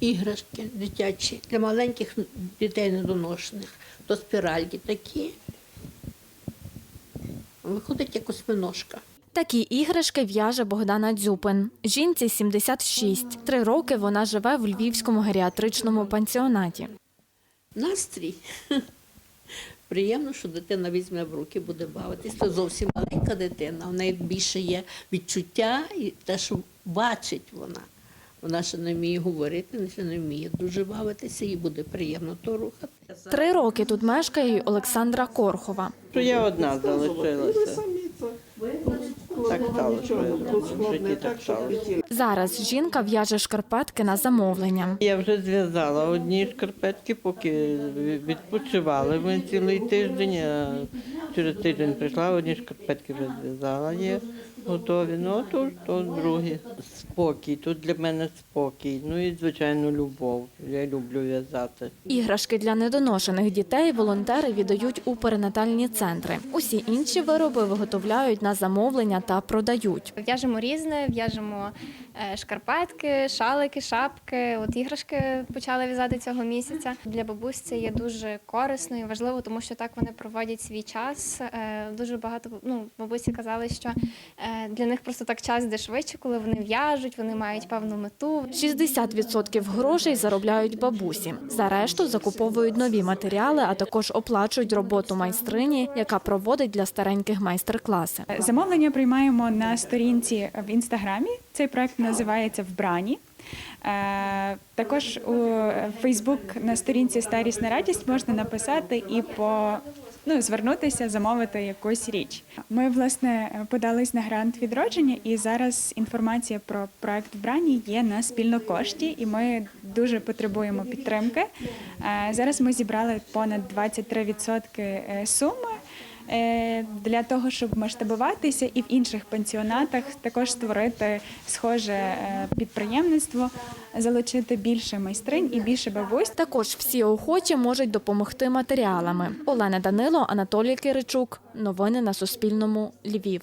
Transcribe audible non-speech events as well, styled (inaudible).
іграшки дитячі для маленьких дітей недоношених, то спіральки такі. Виходить як осьминожка. Такі іграшки в'яже Богдана Дзюпин. Жінці 76. Три роки вона живе в львівському геріатричному пансіонаті. Настрій. (laughs) Приємно, що дитина візьме в руки, буде бавитись. Це зовсім маленька дитина. В неї більше є відчуття і те, що бачить вона. Вона ще не вміє говорити, ще не вміє дуже бавитися, їй буде приємно то рухати. Три роки тут мешкає й Олександра Корхова. Що я одна залишилася. Так стало, що в житті так сталося. Зараз жінка в'яже шкарпетки на замовлення. Я вже зв'язала одні шкарпетки, поки відпочивали ми цілий тиждень. Через тиждень прийшла, одні шкарпетки вже зв'язала є. Готові. Ну, а то, то другі. Спокій. Тут для мене спокій. Ну і, звичайно, любов. Я люблю в'язати. Іграшки для недоношених дітей волонтери віддають у перинатальні центри. Усі інші вироби виготовляють на замовлення та продають. В'яжемо різне, в'яжемо е, шкарпетки, шалики, шапки. От іграшки почали в'язати цього місяця. Для бабусь це є дуже корисно і важливо, тому що так вони проводять свій час. Е, Дуже багато ну, бабусі казали, що е, для них просто так час йде швидше, коли вони в'яжуть, вони мають певну мету. 60% грошей заробляють бабусі. За решту закуповують нові матеріали, а також оплачують роботу майстрині, яка проводить для стареньких майстер-класи. Замовлення приймаємо на сторінці в інстаграмі. Цей проект називається Вбрані. Е, Також у Фейсбук на сторінці Старість на радість можна написати і по ну, звернутися, замовити якусь річ. Ми власне подались на грант відродження, і зараз інформація про проект Вбрані є на спільнокошті, і ми дуже потребуємо підтримки. Е, Зараз ми зібрали понад 23% суми е, для того, щоб масштабуватися і в інших пансіонатах також створити схоже е, підприємництво, залучити більше майстринь і більше бабусь. Також всі охочі можуть допомогти матеріалами. Олена Данило, Анатолій Киричук. Новини на Суспільному. Львів.